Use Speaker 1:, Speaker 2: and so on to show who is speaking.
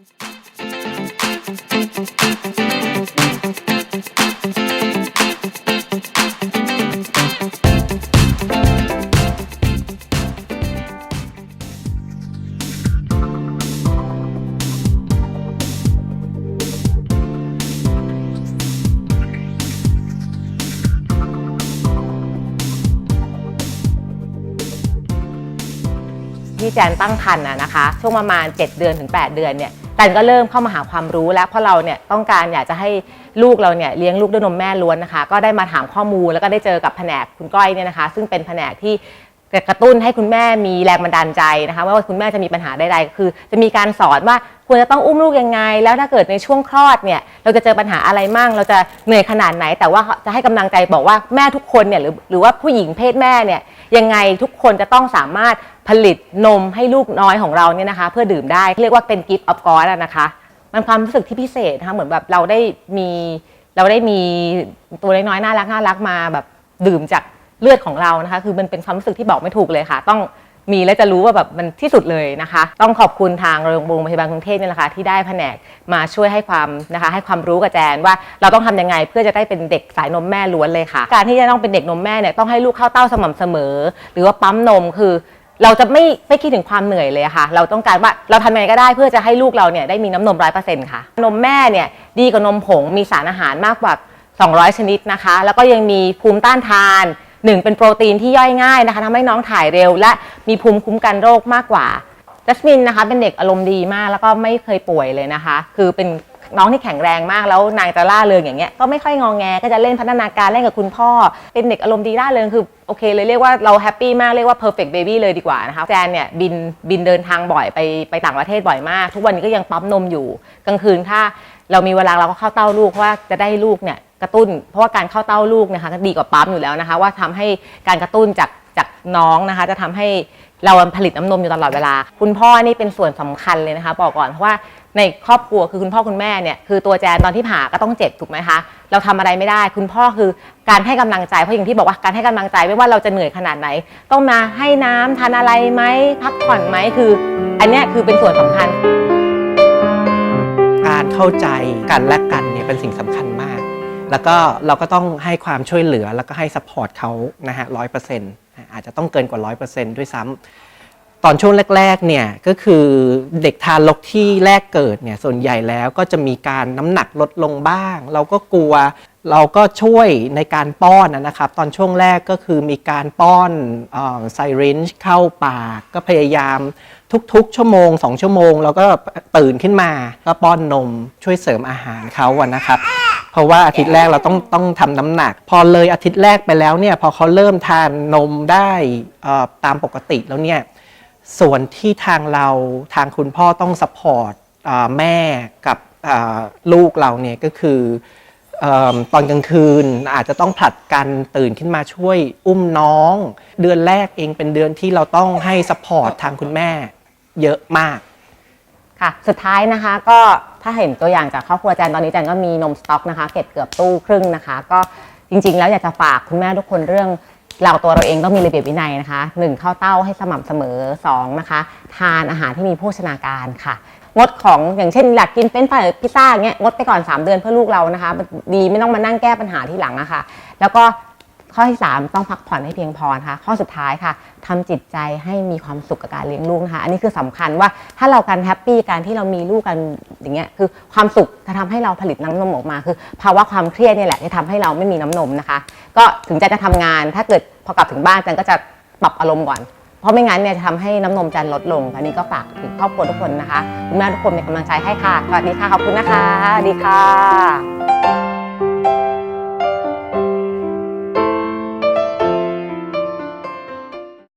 Speaker 1: ที่แจนตั้งครรภ์นะนะคะ ช่วงประมาณ 7 เดือนถึง 8 เดือนเนี่ย แตนก็เริ่มเข้ามาหาความรู้แล้วเพราะเราเนี่ยต้องการอยากจะให้ลูกเราเนี่ยเลี้ยงลูกด้วยนมแม่ล้วนนะคะ ก็ได้มาถามข้อมูลแล้วก็ได้เจอกับแผนกคุณก้อยเนี่ยนะคะ ซึ่งเป็นแผนกที่ กระตุ้นให้คุณแม่มีแรงบันดาลใจนะคะว่าคุณแม่จะมีปัญหาใดๆคือ จะมีการสอนว่าควรจะต้องอุ้มลูกยังไง แล้วถ้าเกิดในช่วงคลอดเนี่ยเราจะเจอปัญหาอะไรมั่ง เราจะเหนื่อยขนาดไหน แต่ว่าจะให้กำลังใจบอกว่าแม่ทุกคนเนี่ยหรือหรือว่าผู้หญิงเพศแม่เนี่ยยังไงทุกคนจะต้องสามารถผลิตนมให้ลูกน้อยของเราเนี่ยนะคะ เพื่อดื่มได้เรียกว่าเป็น gift of God อะนะคะ มันความรู้สึกที่พิเศษนะคะเหมือนแบบเราได้มีเราได้มีตัวน้อยๆน่ารักน่ารักมาแบบดื่มจาก เลือดของเรานะคะ คือมันเป็นความรู้สึกที่บอกไม่ถูกเลยค่ะ ต้องมีแล้วจะรู้ว่าแบบมันที่สุดเลยนะคะ ต้องขอบคุณทางโรงพยาบาลกรุงเทพเนี่ยแหละค่ะที่ได้แผนกมาช่วยให้ความนะคะให้ความรู้กับแจนว่าเราต้องทำยังไงเพื่อจะได้เป็นเด็กสายนมแม่ล้วนเลยค่ะ การที่จะต้องเป็นเด็กนมแม่เนี่ยต้องให้ลูกเข้าเต้าสม่ำเสมอ หรือว่าปั๊มนมคือ เราจะไม่ไม่คิดถึงความเหนื่อยเลยะค่ะ เราต้องการว่าเราทำยังไงก็ได้เพื่อจะให้ลูกเราเนี่ยได้มีน้ำนมร้อยเปอร์เซ็นต์ค่ะนมแม่เนี่ยดีกว่านมผงมีสารอาหารมากกว่า 200 ชนิดนะคะ แล้วก็ยังมีภูมิต้านทาน หนึ่งเป็นโปรตีนที่ย่อยง่ายนะคะทำให้น้องถ่ายเร็ว และมีภูมิคุ้มกันโรคมากกว่าจัสมินนะคะเป็นเด็กอารมณ์ดีมากแล้วก็ไม่เคยป่วยเลยนะคะ คือเป็นน้องที่แข็งแรงมากแล้วนางจะล่าเริงอย่างเงี้ยก็ไม่ค่อยงองแงก็จะเล่นพัฒนาการเล่นกับคุณพ่อ เป็นเด็กอารมณ์ดีล่าเริงคือโอเคเลยเรียกว่าเราแฮปปี้มากเรียกว่า perfect baby เลยดีกว่านะคะแจนเนี่ยบินบินเดินทางบ่อยไปไปต่างประเทศบ่อยมาก ทุกวันนี้ก็ยังปั๊มนมอยู่กลางคืนถ้า เรามีเวลาเราก็เข้าเต้าลูกเพราะว่าจะได้ลูกเนี่ยกระตุ้น เพราะว่าการเข้าเต้าลูกนะคะดีกว่าปั๊มอยู่แล้วนะคะ ว่าทำให้การกระตุ้นจากจากน้องนะคะ จะทำให้เราผลิตน้ำนมอยู่ตลอดเวลา คุณพ่อนี่เป็นส่วนสำคัญเลยนะคะ บอกก่อนเพราะว่าในครอบครัวคือคุณพ่อคุณแม่เนี่ยคือตัวแจนตอนที่ผ่าก็ต้องเจ็บถูกไหมคะเราทำอะไรไม่ได้ คุณพ่อคือการให้กำลังใจเพราะอย่างที่บอกว่าการให้กำลังใจไม่ว่าเราจะเหนื่อยขนาดไหน ต้องมาให้น้ำทานอะไรไหมพักผ่อนไหมคือ อันนี้คือเป็นส่วนสำคัญ
Speaker 2: เข้าใจกันและกันเนี่ยเป็นสิ่งสำคัญมาก แล้วก็เราก็ต้องให้ความช่วยเหลือแล้วก็ให้สปอร์ตเขานะฮะร้อยเปอร์เซ็นต์อาจจะต้องเกินกว่าร้อยเปอร์เซ็นต์ด้วยซ้ำตอนช่วงแรกๆเนี่ยก็คือเด็กทารกที่แรกเกิดเนี่ยส่วนใหญ่แล้วก็จะมีการน้ำหนักลดลงบ้าง เราก็กลัว เราก็ช่วยในการป้อนนะครับ ตอนช่วงแรกก็คือมีการป้อนไซรินช์เข้าปาก ก็พยายามทุกๆ ชั่วโมง 2 ชั่วโมง เราก็ตื่นขึ้นมา ก็ป้อนนมช่วยเสริมอาหารเขาอะนะครับ เพราะว่าอาทิตย์แรกเราต้องต้องทำน้ำหนัก พอเลยอาทิตย์แรกไปแล้วเนี่ยพอเขาเริ่มทานนมได้ตามปกติแล้วเนี่ยส่วนที่ทางเราทางคุณพ่อต้องสปอร์ตแม่กับลูกเราเนี่ยก็คือ ตอนกลางคืนอาจจะต้องผลัดกันตื่นขึ้นมาช่วยอุ้มน้อง เดือนแรกเองเป็นเดือนที่เราต้องให้สปอร์ตทางคุณแม่เยอะมาก
Speaker 1: ค่ะ สุดท้ายนะคะก็ถ้าเห็นตัวอย่างจากครอบครัวแจนตอนนี้แจนก็มีนมสต็อกนะคะเก็บเกือบตู้ครึ่งนะคะ ก็จริงๆ แล้วอยากจะฝากคุณแม่ทุกคนเรื่อง เราตัวเราเองต้องมีระเบียบวินัยนะคะหนึ่งเข้าเต้าให้สม่ำเสมอสองนะคะทานอาหารที่มีโภชนาการค่ะ งดของอย่างเช่นอยากกินเป็นไฟหรือพิซซ่าอย่างเงี้ยงดไปก่อน 3 เดือนเพื่อลูกเรานะคะ ดีไม่ต้องมานั่งแก้ปัญหาที่หลังอะค่ะ แล้วก็ ข้อที่ 3 ต้องพักผ่อนให้เพียงพอนะคะข้อสุดท้ายค่ะทำจิตใจให้มีความสุขกับการเลี้ยงลูกนะคะอันนี้คือสำคัญว่าถ้าเราการแฮปปี้การที่เรามีลูกกันอย่างเงี้ยคือความสุขจะทำให้เราผลิตน้ำนมออกมาคือ ภาวะความเครียดเนี่ยแหละที่ทำให้เราไม่มีน้ำนมนะคะ ก็ถึงจะจะทำงาน ถ้าเกิดพอกลับถึงบ้านจันก็จะปรับอารมณ์ก่อน เพราะไม่งั้นเนี่ยจะทำให้น้ำนมจันลดลงอันนี้ก็ฝากถึงครอบครัวทุกคนนะคะคุณแม่ทุกคนเป็นกำลังใจให้ค่ะสวัสดีค่ะขอบคุณนะคะสวัสดีค่ะ